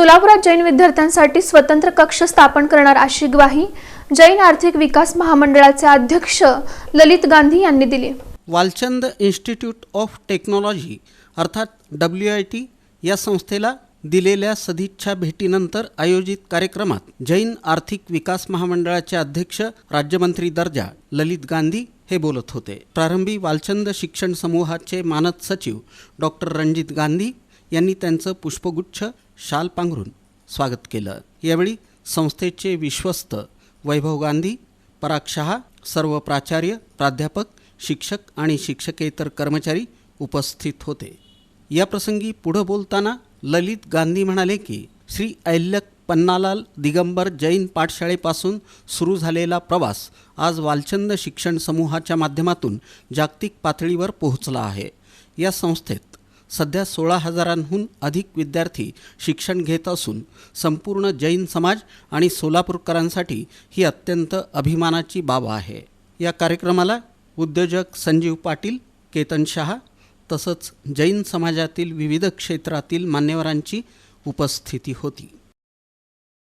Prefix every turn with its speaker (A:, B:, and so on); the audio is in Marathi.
A: सोलापुरात जैन विद्यार्थ्यांसाठी स्वतंत्र कक्ष स्थापन करणार अशी ग्वाही जैन आर्थिक विकास महामंडळाचे अध्यक्ष ललित गांधी यांनी दिली.
B: वालचंद इन्स्टिट्यूट ऑफ टेक्नॉलॉजी अर्थात डब्ल्यू आय टी या संस्थेला दिलेल्या सदिच्छा भेटीनंतर आयोजित कार्यक्रमात जैन आर्थिक विकास महामंडळाचे अध्यक्ष राज्यमंत्री दर्जा ललित गांधी हे बोलत होते. प्रारंभी वालचंद शिक्षण समूहाचे मानद सचिव डॉक्टर रणजित गांधी यांनी त्यांचं पुष्पगुच्छ शाल पांघरून स्वागत केलं. यावेळी संस्थेचे विश्वस्त वैभव गांधी पराग शहा सर्व प्राचार्य प्राध्यापक शिक्षक आणि शिक्षकेतर कर्मचारी उपस्थित होते. या प्रसंगी पुढं बोलताना ललित गांधी म्हणाले की श्री ऐल्यक पन्नालाल दिगंबर जैन पाठशाळेपासून सुरू झालेला प्रवास आज वालचंद शिक्षण समूहाच्या माध्यमातून जागतिक पातळीवर पोहोचला आहे. या संस्थेत सध्या सोळा हजारांहून अधिक विद्यार्थी शिक्षण घेत असून संपूर्ण जैन समाज आणि सोलापूरकरांसाठी ही अत्यंत अभिमानाची बाब आहे. या कार्यक्रमाला उद्योजक संजीव पाटील केतन शहा तसंच जैन समाजातील विविध क्षेत्रातील मान्यवरांची उपस्थिती होती.